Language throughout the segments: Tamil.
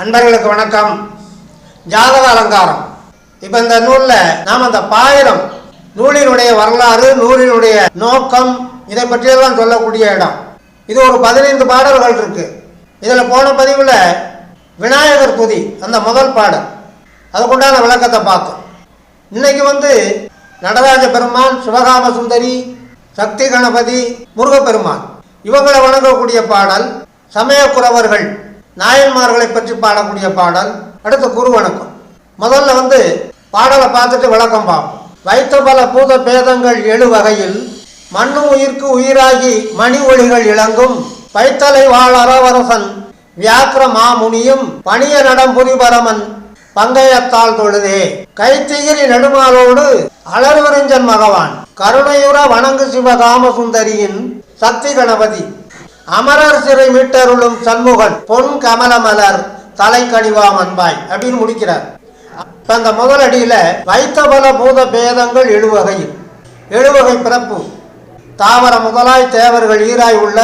அன்பர்களுக்கு வணக்கம். ஜாதக அலங்காரம். இப்போ இந்த நூலில் நாம் அந்த பாயிரம் நூலினுடைய வரலாறு நூலினுடைய நோக்கம் இதை பற்றியெல்லாம் சொல்லக்கூடிய இடம். இது ஒரு பதினைந்து பாடல்கள் இருக்குது இதில் போன பதிவில் விநாயகர் துதி அந்த முதல் பாடல். அதுக்குண்டான விளக்கத்தை பார்த்தோம் இன்னைக்கு வந்து நடராஜ பெருமான் சிவகாம சுந்தரி சக்தி கணபதி முருகப்பெருமான் இவங்களை வணங்கக்கூடிய பாடல் சமயக்குறவர்கள் நாயன்மார்களை பற்றி பாடக்கூடிய பாடல். அடுத்து குரு வணக்கம். முதல்ல வந்து பாடலை பார்த்துட்டு விளக்கம் பார்ப்போம். வைத்த பல பூத பேதங்கள் எழு வகையில் மண்ணு உயிர்க்கு உயிராகி மணி ஒளிகள் இளங்கும் பைத்தலை வாழ் அரவரசன் வியாக்கிர மாமுனியும் பணிய நடம்புரி பரமன் பங்கையத்தால் தொழுதே. கைத்திகிரி நெடுமாலோடு அலர்வரிஞ்சன் மகவான். கருணையுற வணங்கு சிவகாம சுந்தரியின் சக்தி கணபதி. அமரர் சிறை மீட்டருளும் சண்முகன் பொன் கமலமலர் தலை கனிவாம் அன்பாய் அப்படின்னு முடிக்கிறார். இப்ப அந்த முதல் அடியில வைத்த பல பூத பேதங்கள் எழுவகையில். எழுவகை பிறப்பு. தாவர முதலாய் தேவர்கள் ஈராய் உள்ள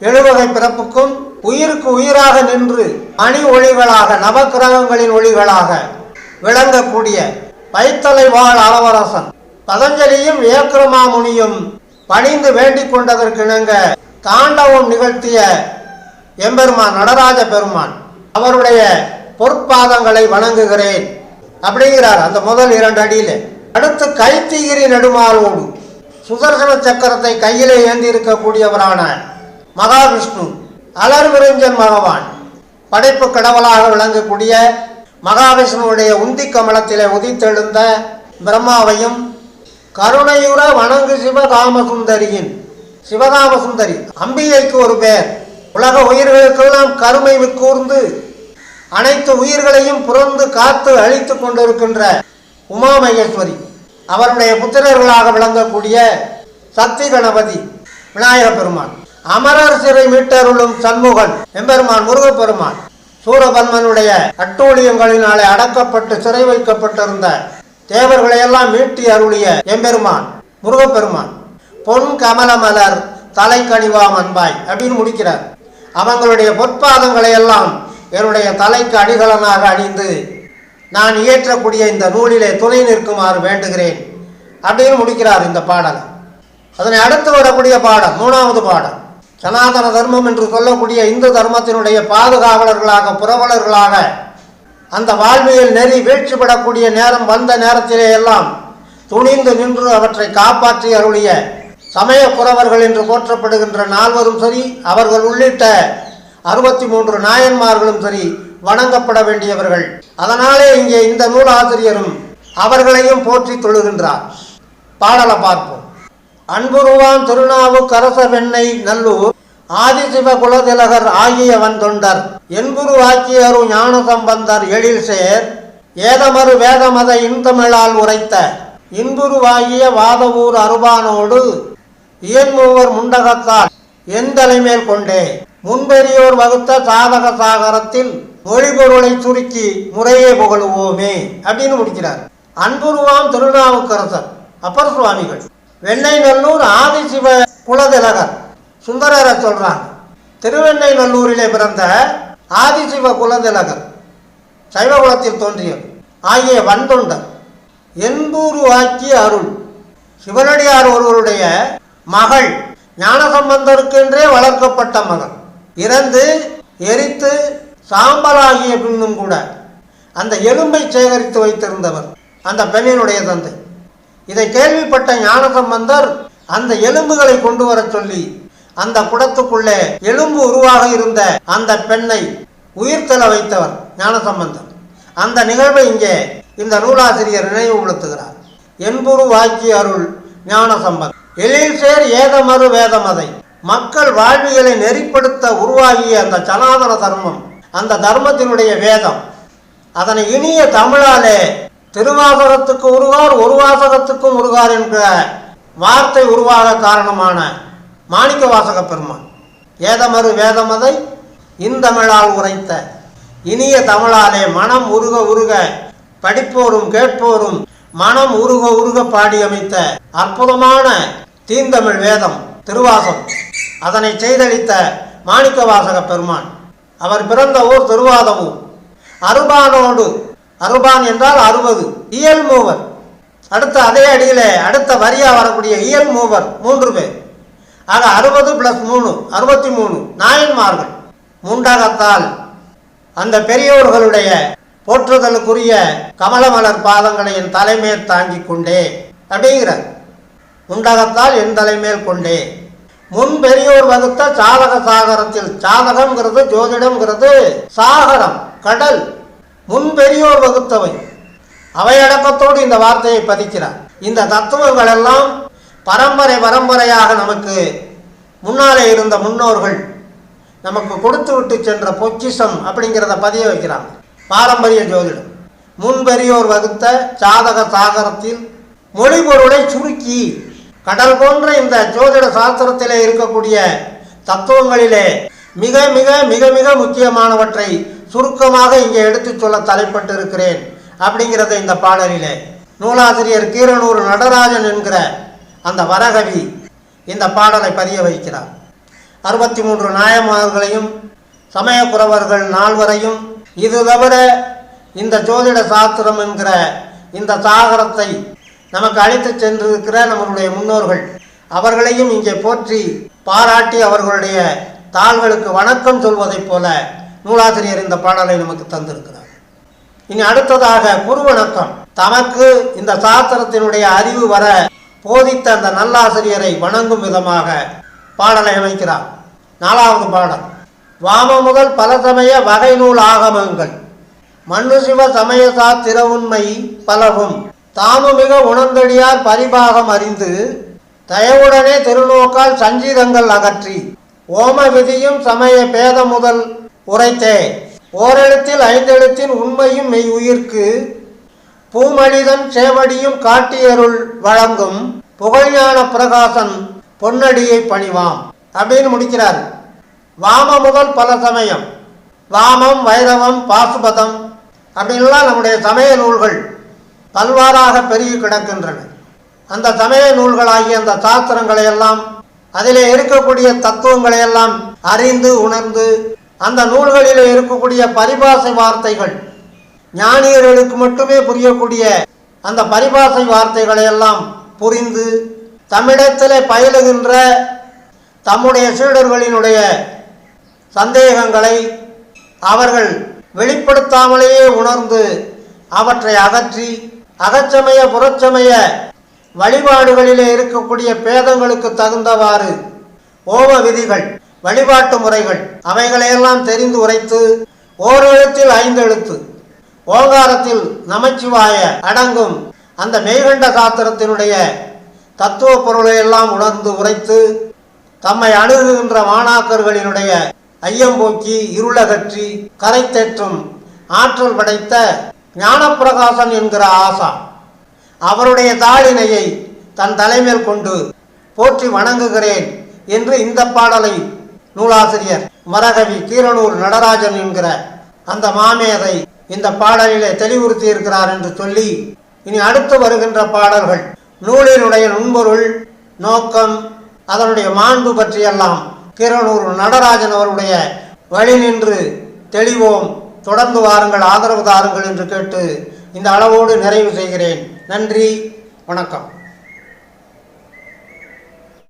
எழுவகை பிறப்புக்கும் உயிருக்கு உயிராக நின்று மணி ஒளிகளாக நவக்கிரகங்களின் ஒளிகளாக விளங்கக்கூடிய பைத்தலை வாழ் அளவரசன் பதஞ்சலியும் ஏக்ரமாமுனியும் பணிந்து வேண்டிக் கொண்டதற்கிணங்க தாண்டவம் நிகழ்த்திய எம்பெருமான் நடராஜ பெருமான் அவருடைய பொற்பாதங்களை வணங்குகிறேன் அப்படிங்கிறார் அந்த முதல் இரண்டு அடியில். அடுத்து கைத்திகிரி நெடுமாலோடு சுதர்சன சக்கரத்தை கையிலே ஏந்தி இருக்கக்கூடியவரான மகாவிஷ்ணு அலர்விரிஞ்சன் பகவான் படைப்பு கடவுளாக விளங்கக்கூடிய மகாவிஷ்ணுவுடைய உந்தி கமலத்திலே உதித்தெழுந்த பிரம்மாவையும் கருணையுற வணங்கு சிவகாமசுந்தரியின் சிவகாமசுந்தரி அம்பிகைக்கு ஒரு பேர் உலக உயிர்களுக்கெல்லாம் கருமை கூர்ந்து அனைத்து உயிர்களையும் புறந்து காத்து அழித்து கொண்டிருக்கின்ற உமாமகேஸ்வரி அவருடைய புத்திரர்களாக விளங்கக்கூடிய சக்தி கணபதி விநாயக பெருமான். அமரர் சிறை மீட்டருளும் சண்முகன் எம்பெருமான் முருகப்பெருமான். சூரபன்மனுடைய அட்டூழியங்களினாலே அடக்கப்பட்டு சிறை வைக்கப்பட்டிருந்த தேவர்களையெல்லாம் மீட்டி அருளிய எம்பெருமான் முருகப்பெருமான். பொன் கமலமலர் தலை கனிவாம் அன்பாய் அப்படின்னு முடிக்கிறார். அவங்களுடைய பொற்பாதங்களை எல்லாம் என்னுடைய தலைக்கு அடிகளனாக அணிந்து நான் இயற்றக்கூடிய இந்த நூலிலே துணை நிற்குமாறு வேண்டுகிறேன் அப்படின்னு முடிக்கிறார் இந்த பாடலை. அதனை அடுத்து வரக்கூடிய பாடம் மூணாவது பாடம் சனாதன தர்மம் என்று சொல்லக்கூடிய இந்து தர்மத்தினுடைய பாதுகாவலர்களாக புரவலர்களாக அந்த வாழ்வியல் நெறி வீழ்ச்சிப்படக்கூடிய நேரம் வந்த நேரத்திலே எல்லாம் துணிந்து நின்று அவற்றை காப்பாற்றி அருளிய சமய புறவர்கள் என்று போற்றப்படுகின்ற நால்வரும் சரி அவர்கள் உள்ளிட்ட அறுபத்தி மூன்று நாயன்மார்களும் சரி வணங்கப்பட வேண்டியவர்கள். அதனாலே இங்கே இந்த நூலாசிரியரும் அவர்களையும் போற்றி தொழுகின்றார். பாடலை பார்ப்போம். அன்புருவான் திருநாவு கரச வெண்ணை நல்லூர் ஆதிசிவ குலதிலகர் ஆகியவன் தொண்டர் என்புரு ஆக்கியரு ஞான சம்பந்தர் எழில் சேர் ஏதமறு வேதமத இன்தமிழால் உரைத்த இன்புருவாகிய வாதவூர் அருபானோடு இயன்மூவர் முண்டகத்தால் என் தலைமேல் கொண்டே. முன்பெரியோர் வகுத்த சாதக சாகரத்தில் மொழிபொருளை சுருக்கி முறையே புகழுவோமே அப்படின்னு முடிக்கிறார். அன்புருவாம் திருநாவுக்கரசர் அப்பர் சுவாமிகள் வெண்ணை நல்லூர் ஆதிசிவ குலதிலகர் சுந்தரரை சொல்றாங்க. திருவெண்ணை நல்லூரிலே பிறந்த ஆதிசிவ குலதிலகர் சைவ குலத்தில் தோன்றியவர். ஆகிய வன்தொண்டர் என்பூரு ஆக்கிய அருள். சிவனடியார் ஒருவருடைய மகள். ஞானசம்பந்தருக்கென்றே வளர்க்கப்பட்ட மகன். இறந்து எரித்து சாம்பலாகிய பின்னும் கூட அந்த எலும்பை சேகரித்து வைத்திருந்தவர் அந்த பெண்ணினுடைய தந்தை. இதை கேள்விப்பட்ட ஞானசம்பந்தர் அந்த எலும்புகளை கொண்டு வரச் சொல்லி அந்த குடத்துக்குள்ளே எலும்பு உருவாக இருந்த அந்த பெண்ணை உயிர்த்தல வைத்தவர் ஞானசம்பந்தர் அந்த நிகழ்வை இங்கே இந்த நூலாசிரியர் நினைவுபடுத்துகிறார். என்புரு வாக்கிய அருள் ஞானசம்பந்தர் எழில் சேர் ஏதமறு வேதமதை. மக்கள் வாழ்வியலை நெறிப்படுத்த உருவாகிய அந்த சனாதன தர்மம் அந்த தர்மத்தினுடைய வேதம். அதனை இனிய தமிழாலே திருவாசகத்துக்கு உருகார் ஒரு வாசகத்துக்கும் உருகார் என்ற வார்த்தை உருவாக காரணமான மாணிக்க வாசக பெருமான். ஏதமறு வேதமதை இந்தமிழால் உரைத்த இனிய தமிழாலே மனம் உருக உருக படிப்போரும் கேட்போரும் மனம் உருக உருக பாடி அமைத்த அற்புதமான தீந்தமிழ் வேதம் திருவாசம் அதனை செய்தளித்த மாணிக்க வாசக பெருமான். அவர் பிறந்த ஊர் திருவாதவூர். அருபானோடு அருபான் என்றால் அறுபது இயல் மூவர். அடுத்த அதே அடியிலே அடுத்த வரியாக வரக்கூடிய இயல் மூவர் மூன்று பேர். ஆக அறுபது பிளஸ் மூணு அறுபத்தி மூணு நாயன்மார்கள். முண்டகத்தால் அந்த பெரியோர்களுடைய போற்றுதலுக்குரிய கமலமலர் பாதங்களை என் தலைமேல் தாங்கிக் கொண்டே அப்படிங்கிறார். உண்டகத்தால் என் தலைமேல் கொண்டே. முன் பெரியோர் வகுத்த சாதக சாகரத்தில் சாதகம்ங்கிறது ஜோதிடம்ங்கிறது சாகரம் கடல். முன் பெரியோர் வகுத்தவை. அவையடக்கத்தோடு இந்த வார்த்தையை பதிக்கிறார். இந்த தத்துவங்கள் எல்லாம் பரம்பரை பரம்பரையாக நமக்கு முன்னாலே இருந்த முன்னோர்கள் நமக்கு கொடுத்து விட்டு சென்ற பொக்கிஷம் அப்படிங்கிறத பதிய வைக்கிறாங்க. பாரம்பரிய ஜோதிடம். முன்பெரியோர் வகுத்த சாதக சாகரத்தில் மொழிபொருளை சுருக்கி கடல் போன்ற இந்த ஜோதிட சாஸ்திரத்திலே இருக்கக்கூடிய தத்துவங்களிலே மிக மிக மிக மிக முக்கியமானவற்றை சுருக்கமாக இங்கே எடுத்துச் சொல்ல தலைப்பட்டு இருக்கிறேன் அப்படிங்கிறத இந்த பாடலிலே. நூலாசிரியர் கீரனூர் நடராஜன் என்கிற அந்த வரகவி இந்த பாடலை பதிய வைக்கிறார். அறுபத்தி மூன்று நாயமார்களையும் சமயக்குறவர்கள் நால்வரையும் இது தவிர இந்த ஜோதிட சாஸ்திரம் என்கிற இந்த சாகரத்தை நமக்கு அழைத்துச் சென்றிருக்கிற நம்மளுடைய முன்னோர்கள் அவர்களையும் இங்கே போற்றி பாராட்டி அவர்களுடைய தாள்களுக்கு வணக்கம் சொல்வதைப் போல நூலாசிரியர் இந்த பாடலை நமக்கு தந்திருக்கிறார். இனி அடுத்ததாக குரு வணக்கம். தமக்கு இந்த சாஸ்திரத்தினுடைய அறிவு வர போதித்த அந்த நல்லாசிரியரை வணங்கும் விதமாக பாடலை அமைக்கிறார். நாலாவது பாடல். வாம முதல் பல சமய வகை நூல் ஆகமங்கள் மண்ணு சிவ சமயசா திற உண்மை பலவும் தாமு மிக உணர்ந்தடியார் பரிபாகம் அறிந்து தயவுடனே திருநோக்கால் சஞ்சீதங்கள் அகற்றி ஓம விதியும் சமய பேத முதல் உரைத்தே. ஓரெழுத்தில் ஐந்தெழுத்தின் உண்மையும் மெய் உயிர்க்கு பூமனிதன் சேவடியும் காட்டியருள் வழங்கும் புகழ்ஞான பிரகாசன் பொன்னடியை பணிவாம். அப்படின்னு முடிக்கிறார். வாம முதல் பல சமயம். வாமம் வைரவம் பாசுபதம் அப்படின்லாம் நம்முடைய சமய நூல்கள் பல்வாறாக பெருகி கிடக்கின்றன. அந்த சமய நூல்களாகிய அந்த சாஸ்திரங்களை எல்லாம் அதிலே இருக்கக்கூடிய தத்துவங்களை எல்லாம் அறிந்து உணர்ந்து அந்த நூல்களிலே இருக்கக்கூடிய பரிபாசை வார்த்தைகள் ஞானியர்களுக்கு மட்டுமே புரியக்கூடிய அந்த பரிபாசை வார்த்தைகளை எல்லாம் புரிந்து தமிழத்திலே பயிலுகின்ற தம்முடைய சீடர்களினுடைய சந்தேகங்களை அவர்கள் வெளிப்படுத்தாமலேயே உணர்ந்து அவற்றை அகற்றி அகச்சமய புறச்சமய வழிபாடுகளிலே இருக்கக்கூடிய பேதங்களுக்கு தகுந்தவாறு ஓம விதிகள் வழிபாட்டு முறைகள் அவைகளையெல்லாம் தெரிந்து உரைத்து ஓரெழுத்தில் ஐந்தெழுத்து ஓங்காரத்தில் நமச்சிவாய அடங்கும் அந்த மெய்கண்ட சாத்திரத்தினுடைய தத்துவ பொருளை எல்லாம் உணர்ந்து உரைத்து தம்மை அணுகுகின்ற மாணாக்கர்களினுடைய ஐயம்போக்கி இருளகற்றி கரை தேற்றும் ஆற்றல் படைத்த ஞானப்பிரகாசன் என்கிற ஆசா. அவருடைய தாளினையை தன் தலைமேல் கொண்டு போற்றி வணங்குகிறேன் என்று இந்த பாடலை நூலாசிரியர் மரகவி கீரனூர் நடராஜன் என்கிற அந்த மாமேதை இந்த பாடலிலே தெளிவுறுத்தி இருக்கிறார் என்று சொல்லி இனி அடுத்து வருகின்ற பாடல்கள் நூலினுடைய நுண்பொருள் நோக்கம் அதனுடைய மாண்பு பற்றியெல்லாம் கீரனூர் நடராஜன் அவருடைய வழி நின்று தெளிவோம். தொடர்ந்து வாருங்கள் ஆதரவு தாருங்கள் என்று கேட்டு இந்த அளவோடு நிறைவு செய்கிறேன். நன்றி வணக்கம்.